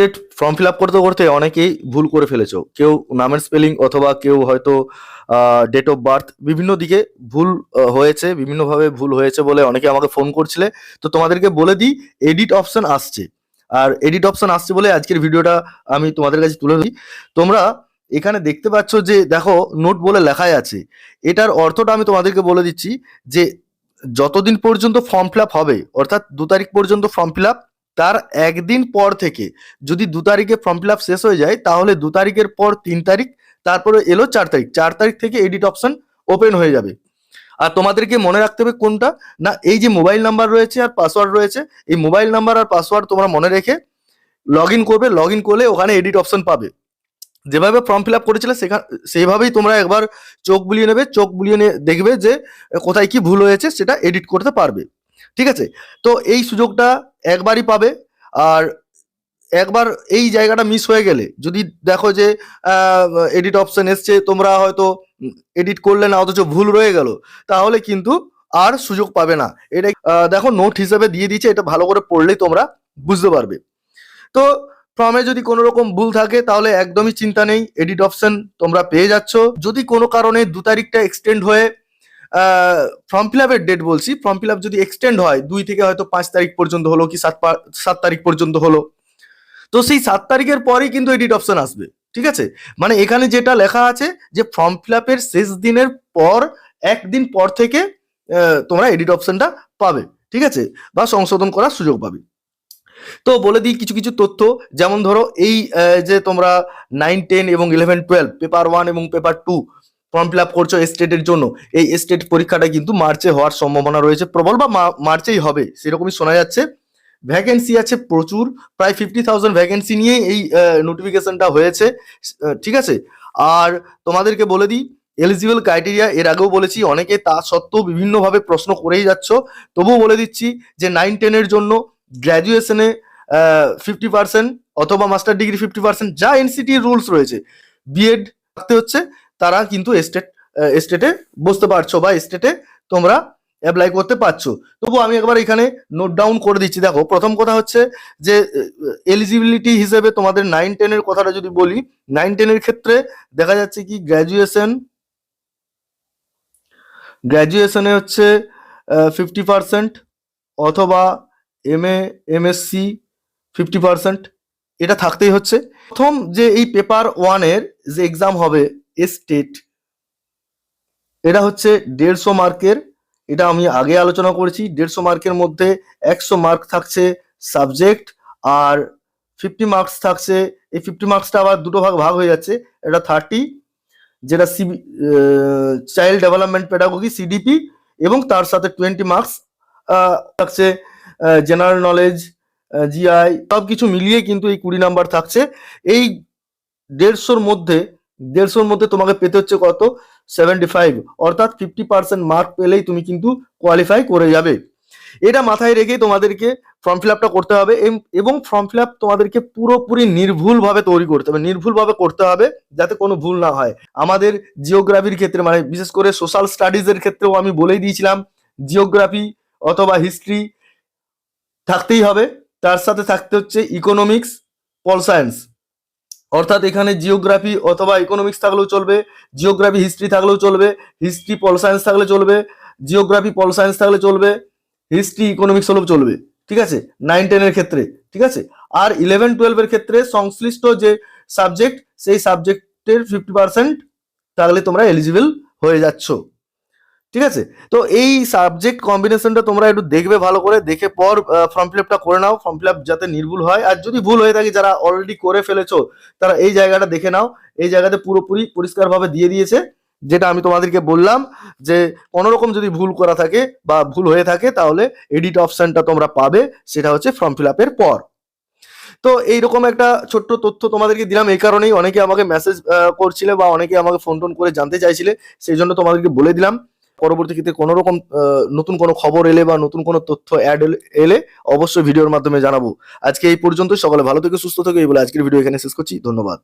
State form fill up করতে করতে অনেকেই ভুল করে ফেলেছো। কেউ নামের স্পেলিং অথবা কেউ হয়তো ডেট অফ বার্থ বিভিন্ন দিকে ভুল হয়েছে, বিভিন্নভাবে ভুল হয়েছে বলে অনেকে আমাকে ফোন করছিলে। তো তোমাদেরকে বলে দিই এডিট অপশন আসছে। আর এডিট অপশন আসছে বলে আজকের ভিডিওটা আমি তোমাদের কাছে তুলে দিই তোমরা এখানে দেখতে পাচ্ছ যে, দেখো নোট বলে লেখাই আছে। এটার অর্থটা আমি তোমাদেরকে বলে দিচ্ছি যে, যতদিন পর্যন্ত ফর্ম ফিল হবে, অর্থাৎ দু তারিখ পর্যন্ত ফর্ম ফিল আপ তার একদিন পর থেকে যদি দু তারিখে ফর্ম ফিল আপ শেষ হয়ে যায়, তাহলে দু তারিখের পর তিন তারিখ, তারপরে এলো চার তারিখ। চার তারিখ থেকে এডিট অপশন ওপেন হয়ে যাবে। আর তোমাদেরকে মনে রাখতে হবে কোনটা? না, এই যে মোবাইল নাম্বার রয়েছে আর পাসওয়ার্ড রয়েছে, এই মোবাইল নাম্বার আর পাসওয়ার্ড তোমরা মনে রেখে লগ ইন করবে। লগ ইন করলে ওখানে এডিট অপশন পাবে। যেভাবে ফর্ম ফিল আপ করেছিলে সেখানে তোমরা একবার চোখ বুলিয়ে নেবে। চোখ বুলিয়ে দেখবে যে কোথায় কি ভুল হয়েছে, সেটা এডিট করতে পারবে। ঠিক আছে? তো এই সুযোগটা একবারই পাবে আর একবার এই জায়গাটা মিস হয়ে গেলে, যদি দেখো যে এডিট অপশন এসছে, তোমরা হয়তো এডিট করলে না, অথচ ভুল রয়ে গেল, তাহলে কিন্তু আর সুযোগ পাবে না। এটা দেখো নোট হিসেবে দিয়ে দিয়েছে, এটা ভালো করে পড়লেই তোমরা বুঝতে পারবে। তো ফর্মে যদি কোনো রকম ভুল থাকে, তাহলে একদমই চিন্তা নেই এডিট অপশন তোমরা পেয়ে যাচ্ছ। যদি কোনো কারণে দু তারিখটা এক্সটেন্ড হয়ে ফর্ম ফিল আপের ডেট বলছি। ফর্ম ফিল আপ যদি এক্সটেন্ড হয়, দুই থেকে হয়তো পাঁচ তারিখ পর্যন্ত হলো কি সাত সাত তারিখ পর্যন্ত হলো। তো সেই সাত তারিখের পরেই কিন্তু এডিট অপশন আসবে, ঠিক আছে? মানে এখানে যেটা লেখা আছে যে ফর্ম ফিল আপের শেষ দিনের পর, একদিন পর থেকে তোমরা এডিট অপশনটা পাবে, ঠিক আছে? বা সংশোধন করার সুযোগ পাবে। তো বলে দিই কিছু কিছু তথ্য। যেমন ধরো এই যে তোমরা নাইন টেন এবং ইলেভেন টুয়েলভ পেপার ওয়ান এবং paper two form fill up করছ স্টেটের জন্য, এই স্টেট পরীক্ষাটা কিন্তু মার্চে হওয়ার সম্ভাবনা রয়েছে, প্রবল বা মার্চেই হবে, সেরকমই শোনা যাচ্ছে। ভ্যাকেন্সি আছে প্রচুর, প্রায় ফিফটি থাউজেন্ড ভ্যাকেন্সি নিয়ে এই নোটিফিকেশনটা হয়েছে ঠিক আছে? আর তোমাদেরকে বলে দিই এলিজিবল ক্রাইটেরিয়া এর আগেও বলেছি, অনেকে তা সত্ত্বেও বিভিন্নভাবে প্রশ্ন করেই যাচ্ছ। তবুও বলে দিচ্ছি যে নাইন টেনের জন্য গ্র্যাজুয়েশনে ফিফটি পার্সেন্ট অথবা মাস্টার ডিগ্রি ফিফটি পার্সেন্ট যা এনসিটি রুলস রয়েছে। বিএড থাকতে হচ্ছে তারা কিন্তু স্টেট স্টেটে বসতে পারছ বা স্টেটে তোমরা অ্যাপ্লাই করতে পারছ। তবু আমি একবার এখানে নোট ডাউন করে দিচ্ছি। দেখো, প্রথম কথা হচ্ছে যে এলিজিবিলিটি হিসেবে তোমাদের নাইন টেনের কথাটা যদি বলি নাইন টেনের ক্ষেত্রে দেখা যাচ্ছে কি গ্র্যাজুয়েশন গ্র্যাজুয়েশনে হচ্ছে ফিফটি পার্সেন্ট অথবা M A MSc fifty percent এটা থাকতেই হচ্ছে। প্রথম যে এই পেপার ওয়ানের যে এক্সাম হবে স্টেট এটা হচ্ছে দেড়শো মার্কের, এটা আমি আগে আলোচনা করেছি, দেড়শো মার্কের মধ্যে একশো মার্ক থাকছে সাবজেক্ট আর ফিফটি মার্কস থাকছে, এই ফিফটি মার্কসটা আবার দুটো ভাগ ভাগ হয়ে যাচ্ছে, এটা থার্টি, যেটা CB child development pedagogy, CDP এবং তার সাথে টোয়েন্টি মার্কস থাকছে জেনারেল নলেজ জিআই সব কিছু মিলিয়ে কিন্তু এই কুড়ি নাম্বার থাকছে। এই দেড়শোর মধ্যে দেড়শোর মধ্যে তোমাকে পেতে হচ্ছে কত? সেভেন্টি ফাইভ অর্থাৎ ফিফটি পার্সেন্ট মার্ক পেলেই তুমি কিন্তু কোয়ালিফাই করে যাবে। এটা মাথায় রেখেই তোমাদেরকে ফর্ম ফিল আপটা করতে হবে এবং ফর্ম ফিল আপ তোমাদেরকে পুরোপুরি নির্ভুলভাবে তৈরি করতে হবে। নির্ভুলভাবে করতে হবে যাতে কোনো ভুল না হয়। আমাদের জিওগ্রাফির ক্ষেত্রে মানে বিশেষ করে সোশ্যাল স্টাডিজের ক্ষেত্রেও আমি বলেই দিয়েছিলাম জিওগ্রাফি অথবা হিস্ট্রি থাকতেই হবে। তার সাথে থাকতে হচ্ছে ইকোনমিক্স পল সায়েন্স অর্থাৎ এখানে জিওগ্রাফি অথবা ইকোনমিক্স থাকলেও চলবে জিওগ্রাফি হিস্ট্রি থাকলেও চলবে হিস্ট্রি পল সায়েন্স থাকলে চলবে জিওগ্রাফি পল সায়েন্স থাকলে চলবে হিস্ট্রি ইকোনমিক্স হলেও চলবে, ঠিক আছে? নাইন টেনের ক্ষেত্রে, ঠিক আছে? আর ইলেভেন টুয়েলভের ক্ষেত্রে সংশ্লিষ্ট যে সাবজেক্ট সেই সাবজেক্টের ফিফটি পার্সেন্ট থাকলে তোমরা এলিজিবল হয়ে যাচ্ছ। ঠিক আছে? তো এই সাবজেক্ট কম্বিনেশনটা তোমরা একটু দেখবে ভালো করে, দেখে পর ফর্ম ফিল আপটা করে নাও। ফর্ম ফিল আপ যাতে নির্ভুল হয়। আর যদি ভুল হয়ে থাকে, যারা অলরেডি করে ফেলেছো, তারা এই জায়গাটা দেখে নাও। এই জায়গাতে পুরোপুরি পরিষ্কারভাবে দিয়ে দিয়েছে। যেটা আমি তোমাদেরকে বললাম যে কোনো রকম যদি ভুল করা থাকে বা ভুল হয়ে থাকে, তাহলে এডিট অপশনটা তোমরা পাবে। সেটা হচ্ছে ফর্ম ফিল আপের পর। তো এইরকম একটা ছোট্ট তথ্য তোমাদেরকে দিলাম। এই কারণেই অনেকে আমাকে মেসেজ করছিলে বা অনেকে আমাকে ফোন টোন করে জানতে চাইছিলে। সেই জন্য তোমাদেরকে বলে দিলাম। পরবর্তী ক্ষেত্রে কোনো রকম নতুন কোনো খবর এলে বা নতুন কোনো তথ্য অ্যাড এলে অবশ্যই ভিডিওর মাধ্যমে জানাব। আজকে এই পর্যন্ত সকালে ভালো থেকে, সুস্থ থেকে, এই বলে আজকের ভিডিও এখানে শেষ করছি, ধন্যবাদ।